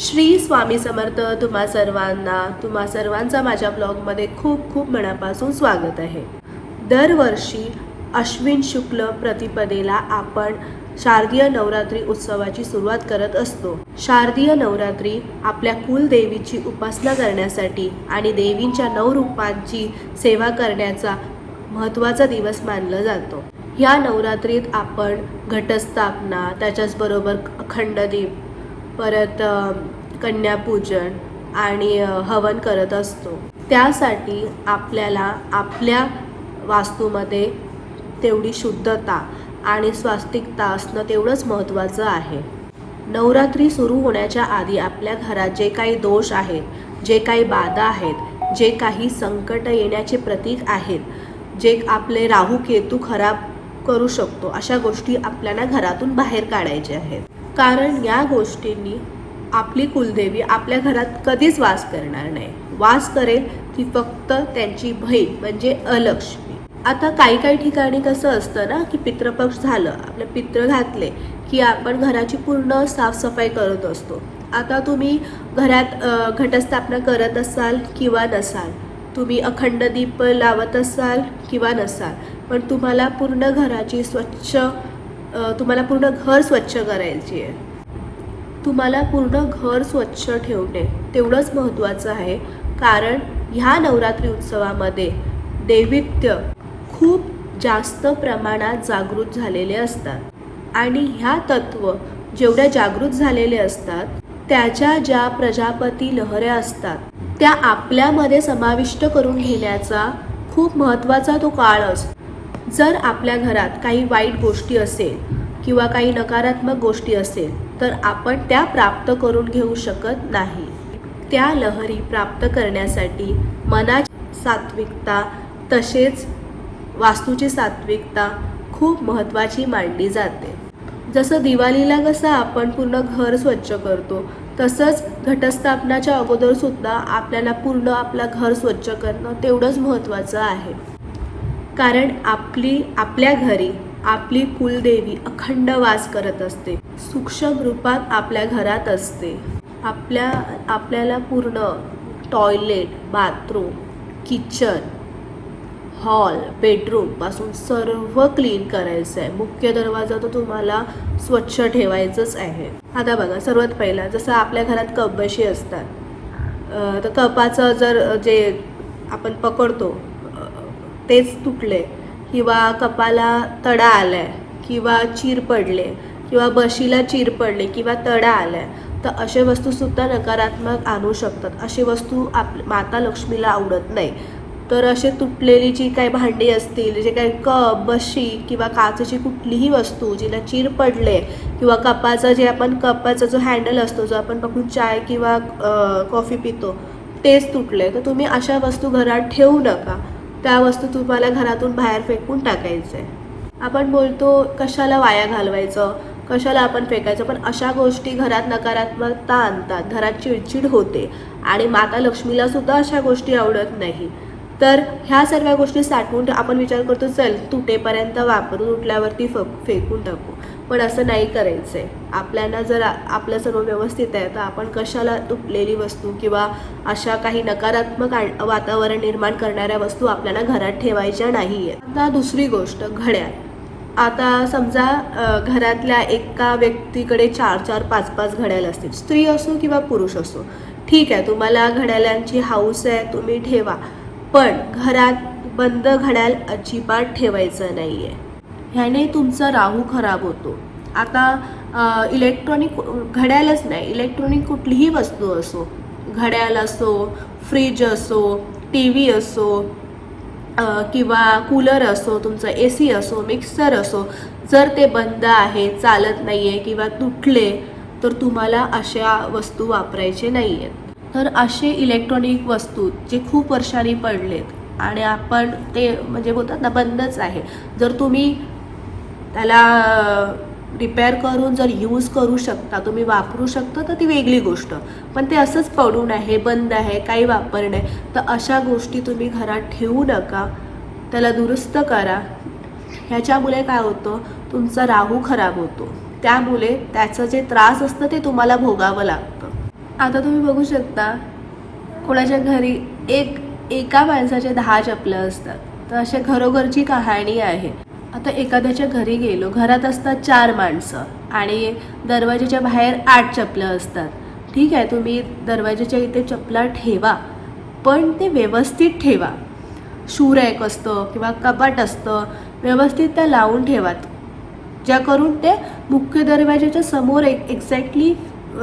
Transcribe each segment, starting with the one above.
श्री स्वामी समर्थ तुम्हा सर्वांना तुम्हा सर्वांचा माझ्या ब्लॉगमध्ये खूप खूप मनापासून स्वागत आहे. दरवर्षी अश्विन शुक्ल प्रतिपदेला आपण शारदीय नवरात्री उत्सवाची सुरुवात करत असतो. शारदीय नवरात्री आपल्या कुलदेवीची उपासना करण्यासाठी आणि देवींच्या नऊ रूपांची सेवा करण्याचा महत्त्वाचा दिवस मानला जातो. या नवरात्रीत आपण घटस्थापना त्याच्याचबरोबर अखंडदीप परत कन्यापूजन आणि हवन करत असतो. त्यासाठी आपल्याला आपल्या वास्तूमध्ये तेवढी शुद्धता आणि स्वास्तिकता असणं तेवढंच महत्त्वाचं आहे. नवरात्री सुरू होण्याच्या आधी आपल्या घरात जे काही दोष आहेत जे काही बाधा आहेत जे काही संकट येण्याचे प्रतीक आहेत जे आपले राहू केतू खराब करू शकतो अशा गोष्टी आपल्याला घरातून बाहेर काढायच्या आहेत. कारण या गोष्टींनी आपली कुलदेवी आपल्या घरात कधीच वास करणार नाही. वास करेल ती फक्त त्यांची बहीण म्हणजे अलक्ष्मी. आता काही काही ठिकाणी कसं असतं ना की पितृपक्ष झालं आपले पित्र घातले की आपण घराची पूर्ण साफसफाई करत असतो. आता तुम्ही घरात घटस्थापना करत असाल किंवा नसाल तुम्ही अखंड दीप लावत असाल किंवा नसाल पण तुम्हाला पूर्ण घराची स्वच्छ तुम्हाला पूर्ण घर स्वच्छ करायची आहे. तुम्हाला पूर्ण घर स्वच्छ ठेवणे तेवढंच महत्त्वाचं आहे. कारण ह्या नवरात्री उत्सवामध्ये दैवित्य खूप जास्त प्रमाणात जागृत झालेले असतात. आणि ह्या तत्व जेवढ्या जागृत झालेले असतात त्याच्या ज्या प्रजापती लहऱ्या असतात त्या आपल्यामध्ये समाविष्ट करून घेण्याचा खूप महत्त्वाचा तो काळ असतो. जर आपल्या घरात काही वाईट गोष्टी असेल किंवा काही नकारात्मक गोष्टी असेल तर आपण त्या प्राप्त करून घेऊ शकत नाही. त्या लहरी प्राप्त करण्यासाठी मनाची सात्विकता तसेच वास्तूची सात्विकता खूप महत्त्वाची मानली जाते. जसं दिवाळीला कसं आपण पूर्ण घर स्वच्छ करतो तसंच घटस्थापनाच्या अगोदरसुद्धा आपल्याला पूर्ण आपलं घर स्वच्छ करणं तेवढंच महत्त्वाचं आहे. कारण आपली आपल्या घरी आपली कुलदेवी अखंड वास करत असते. सूक्ष्म रूपात आपल्या घरात असते. आपल्या आपल्याला पूर्ण टॉयलेट बाथरूम किचन हॉल बेडरूमपासून सर्व क्लीन करायचं आहे. मुख्य दरवाजा तर तुम्हाला स्वच्छ ठेवायचंच आहे. आता बघा सर्वात पहिला जसं आपल्या घरात कपबशी असतात तर कपाचं जर जे आपण पकडतो तेच तुटले किंवा कपाला तडा आलाय किंवा चीर पडले किंवा बशीला चीर पडले किंवा तडा आलाय तर अशा वस्तूसुद्धा नकारात्मक आणू शकतात. अशी वस्तू आप माता लक्ष्मीला आवडत नाही. तर असे तुटलेली जी काही भांडी असतील जे काही कप बशी किंवा काचेची कुठलीही वस्तू जिला चीर पडले किंवा कपाचा जे आपण कपाचा जो हँडल असतो जो आपण पकडून चाय किंवा कॉफी पितो तेच तुटले. तर तुम्ही अशा वस्तू घरात ठेवू नका. त्या वस्तू तुम्हाला घरातून बाहेर फेकून टाकायचं आहे आपण बोलतो कशाला वाया घालवायचं? कशाला आपण फेकायचं? पण अशा गोष्टी घरात नकारात्मकता आणतात. घरात चिडचिड होते. आणि माता लक्ष्मीला सुद्धा अशा गोष्टी आवडत नाही. तर ह्या सर्व गोष्टी साठवून आपण विचार करतो चल तुटेपर्यंत वापरून उठल्यावरती फ फेकून टाकू. पण असं नाही करायचं आहे आपल्याला जर आपलं सर्व व्यवस्थित आहे तर आपण कशाला तुटलेली वस्तू किंवा अशा काही नकारात्मक वातावरण निर्माण करणाऱ्या वस्तू आपल्याला घरात ठेवायच्या नाही आहेत आता दुसरी गोष्ट घड्याळ. आता समजा घरातल्या एका व्यक्तीकडे चार चार पाच पाच घड्याळ असतील. स्त्री असो किंवा पुरुष असो. ठीक आहे तुम्हाला घड्याळांची हाऊस आहे तुम्ही ठेवा. पण घरात बंद घड्याळ अजिबात ठेवायचं नाही आहे ह्याने तुमचा राहू खराब होतो. आता इलेक्ट्रॉनिक घड्याळच नाही इलेक्ट्रॉनिक कुठलीही वस्तू असो घड्याळ असो फ्रीज असो टी व्ही असो किंवा कूलर असो तुमचं ए सी असो मिक्सर असो जर ते बंद आहे चालत नाही आहे किंवा तुटले तर तुम्हाला अशा वस्तू वापरायचे नाही आहेत तर असे इलेक्ट्रॉनिक वस्तू जे खूप वर्षांनी पडलेत आणि आपण ते म्हणजे बोलतात ना बंदच आहे. जर तुम्ही त्याला रिपेअर करून जर यूज करू शकता तुम्ही वापरू शकता तर ती वेगळी गोष्ट. पण ते असंच पडून आहे बंद आहे काही वापर नाही. तर अशा गोष्टी तुम्ही घरात ठेवू नका. त्याला दुरुस्त करा. ह्याच्यामुळे काय होतं तुमचा राहू खराब होतो. त्यामुळे त्याचं जे त्रास असतं ते तुम्हाला भोगावं लागतं. आता तुम्ही बघू शकता कोणाच्या घरी एक एका माणसाचे दहा चपलं असतात. तर अशा घरोघरची कहाणी आहे. आता एखाद्याच्या घरी गेलो घरात असतात चार माणसं आणि दरवाजाच्या बाहेर आठ चपलं असतात. ठीक आहे तुम्ही दरवाजाच्या इथे चपला ठेवा पण ते व्यवस्थित ठेवा. शूरॅक असतं किंवा कपाट असतं व्यवस्थित त्या लावून ठेवात. ज्या करून ते मुख्य दरवाजाच्या समोर एक एक्झॅक्टली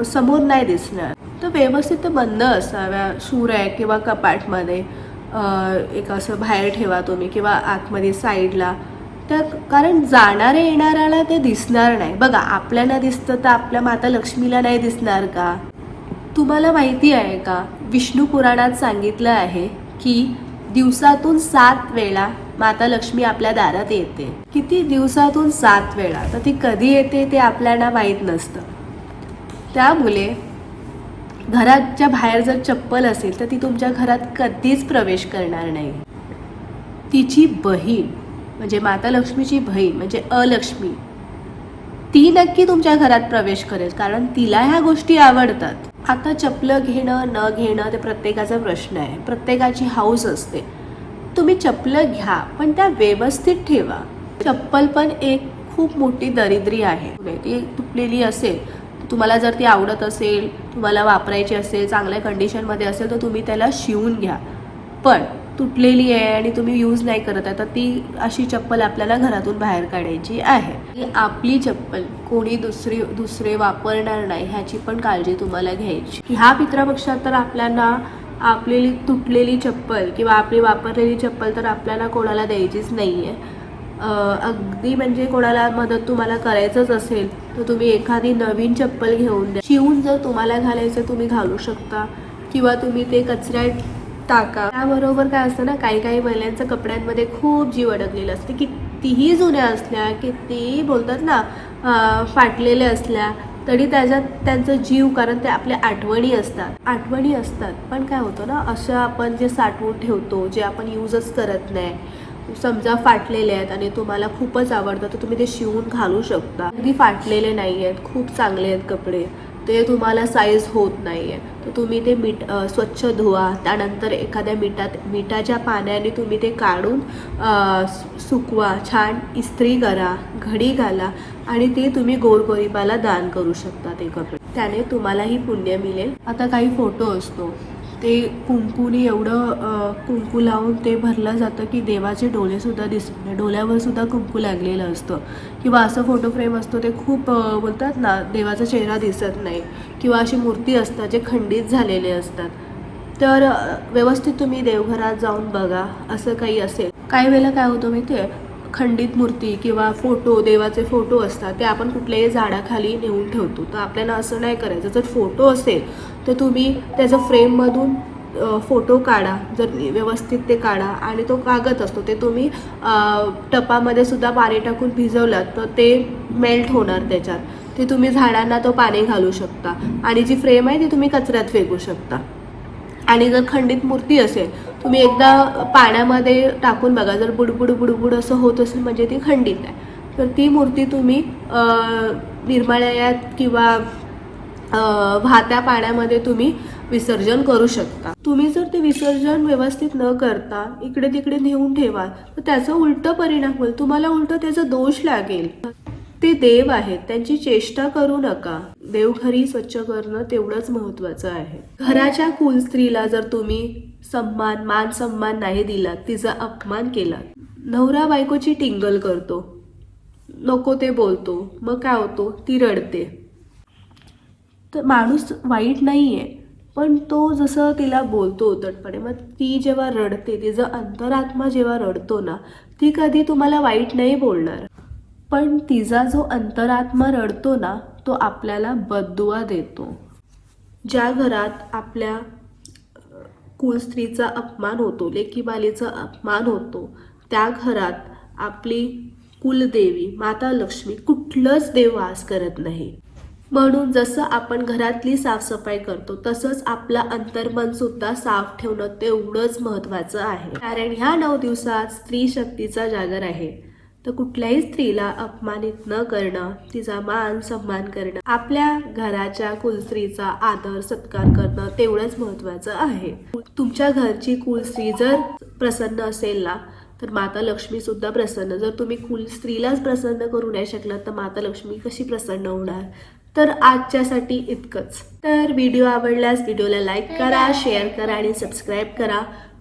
समोर नाही दिसणार. तर व्यवस्थित तर बंद असाव्या शूर आहे किंवा कपाटमध्ये. एक असं बाहेर ठेवा तुम्ही किंवा आतमध्ये साईडला. तर कारण जाणाऱ्या येणाऱ्याला ते दिसणार नाही. बघा आपल्याला दिसतं तर आपल्या माता लक्ष्मीला नाही दिसणार का? तुम्हाला माहिती आहे का विष्णू पुराणात सांगितलं आहे की दिवसातून सात वेळा माता लक्ष्मी आपल्या दारात येते. किती दिवसातून सात वेळा? तर ती कधी येते ते आपल्याला माहीत नसतं. त्यामुळे घराच्या बाहेर जर चप्पल असेल तर ती तुमच्या घरात कधीच प्रवेश करणार नाही. तिची बहीण म्हणजे माता लक्ष्मीची बहीण म्हणजे अलक्ष्मी ती नक्की तुमच्या घरात प्रवेश करेल कारण तिला ह्या गोष्टी आवडतात. आता चपलं घेणं न घेणं ते प्रत्येकाचा प्रश्न आहे. प्रत्येकाची हाऊस असते. तुम्ही चपलं घ्या पण त्या व्यवस्थित ठेवा. चप्पल पण एक खूप मोठी दरिद्री आहे. ती तुटलेली असेल तुम्हाला जर ती आवडत असेल तुम्हाला वापरायची असेल चांगल्या कंडिशनमध्ये असेल तर तुम्ही त्याला शिवून घ्या. पण तुटलेली आहे आणि तुम्ही यूज नाही करत आहे तर ती अशी चप्पल आपल्याला घरातून बाहेर काढायची आहे. आपली चप्पल कोणी दुसरी दुसरे वापरणार नाही ह्याची पण काळजी तुम्हाला घ्यायची. ह्या पितृपक्षात तर आपल्याला आपलेली तुटलेली चप्पल किंवा आपली वापरलेली चप्पल तर आपल्याला कोणाला द्यायचीच नाही आहे अगदी म्हणजे कोणाला मदत तुम्हाला करायचंच असेल तर तुम्ही एखादी नवीन चप्पल घेऊन द्या. शिवून जर तुम्हाला घालायचं तुम्ही घालू शकता. किंवा तुम्ही ते कचऱ्यात टाका. त्याबरोबर काय असतं ना काही काही महिलांच्या कपड्यांमध्ये खूप जीव अडकलेलं असते. कितीही जुन्या असल्या कितीही बोलतात ना फाटलेल्या असल्या तरी त्याच्यात त्यांचं जीव कारण ते आपल्या आठवणी असतात. आठवणी असतात. पण काय होतं ना असं आपण जे साठवून ठेवतो जे आपण यूजच करत नाही समजा फाटलेले आहेत आणि तुम्हाला खूपच आवडतं तर तुम्ही ते शिवून घालू शकता. अगदी फाटलेले नाही आहेत खूप चांगले आहेत कपडे. ते तुम्हाला साईज होत नाही आहे तर तुम्ही ते मीठ स्वच्छ धुवा. त्यानंतर एखाद्या मिठात मिठाच्या पाण्याने तुम्ही ते काढून सुकवा. छान इस्त्री करा घडी घाला आणि ते तुम्ही गोरगरिबाला दान करू शकता ते कपडे. त्याने तुम्हालाही पुण्य मिळेल. आता काही फोटो असतो. ते कुंकूने एवढं कुंकू लावून ते भरलं जातं की देवाचे डोळेसुद्धा दिसत नाही डोळ्यावरसुद्धा कुंकू लागलेलं असतं. किंवा असं फोटो फ्रेम असतो ते खूप बोलतात ना देवाचा चेहरा दिसत नाही. किंवा अशी मूर्ती असतात जे खंडित झालेले असतात. तर व्यवस्थित तुम्ही देवघरात जाऊन बघा असं काही असेल. काही वेळेला काय होतं माहिती आहे खंडित मूर्ती किंवा फोटो देवाचे फोटो असतात ते आपण कुठल्याही झाडाखाली नेऊन ठेवतो. तर आपल्याला असं नाही करायचं. जर फोटो असेल तर तुम्ही त्याचं फ्रेममधून फोटो काढा. जर व्यवस्थित ते काढा आणि तो कागद असतो ते तुम्ही टपामध्ये सुद्धा पाणी टाकून भिजवलात तर ते मेल्ट होणार त्याच्यात. ते तुम्ही झाडांना तो पाणी घालू शकता. आणि जी फ्रेम आहे ती तुम्ही कचऱ्यात फेकू शकता. आणि जर खंडित मूर्ती असेल तुम्ही एकदा पाण्यामध्ये टाकून बघा जर बुडबुड बुडबुड असं होत असेल म्हणजे ती खंडित आहे. तर ती मूर्ती तुम्ही अ, किंवा वाहत्या पाण्यामध्ये तुम्ही विसर्जन करू शकता. तुम्ही जर ते विसर्जन व्यवस्थित न करता इकडे तिकडे नेऊन ठेवाल तर त्याचा उलट परिणाम होईल. तुम्हाला उलट त्याचा दोष लागेल. ते देव आहेत त्यांची चेष्टा करू नका. देवघरी स्वच्छ करणं तेवढंच महत्वाचं आहे. घराच्या कुलस्त्रीला जर तुम्ही सन्मान मान सन्मान नाही दिला तिचा अपमान केला. नवरा बायकोची टिंगल करतो. नको ते बोलतो. मग काय होतो? ती रडते. तर माणूस वाईट नाही आहे पण तो जसं तिला बोलतो उतटपणे मग ती जेव्हा रडते तिचं अंतरात्मा जेव्हा रडतो ना ती कधी तुम्हाला वाईट नाही बोलणार. पण तिचा जो अंतरात्मा रडतो ना तो आपल्याला बदुआ देतो. ज्या घरात आपल्या कुलस्त्रीचा अपमान होतो लेकीबालीचा अपमान होतो. त्या घरात आपली कुलदेवी माता लक्ष्मी कुठलंच देव वास करत नाही. म्हणून जसं आपण घरातली साफसफाई करतो तसंच आपला अंतर्मन सुद्धा साफ ठेवणं तेवढंच महत्त्वाचं आहे. कारण ह्या नऊ दिवसात स्त्री शक्तीचा जागर आहे. तर कुठल्याही स्त्रीला अपमानित न करणं तिचा मान सन्मान करणं आपल्या घराच्या कुलस्त्रीचा आदर सत्कार करणं तेवढंच महत्त्वाचं आहे. तुमच्या घरची कुलस्त्री जर प्रसन्न असेल ना तर माता लक्ष्मी सुद्धा प्रसन्न. जर तुम्ही कुल स्त्रीलाच प्रसन्न करू नाही शकलात तर माता लक्ष्मी कशी प्रसन्न होणार? तर आजच्यासाठी इतकंच. तर व्हिडिओ आवडल्यास व्हिडिओला लाईक करा शेअर करा आणि सबस्क्राईब करा.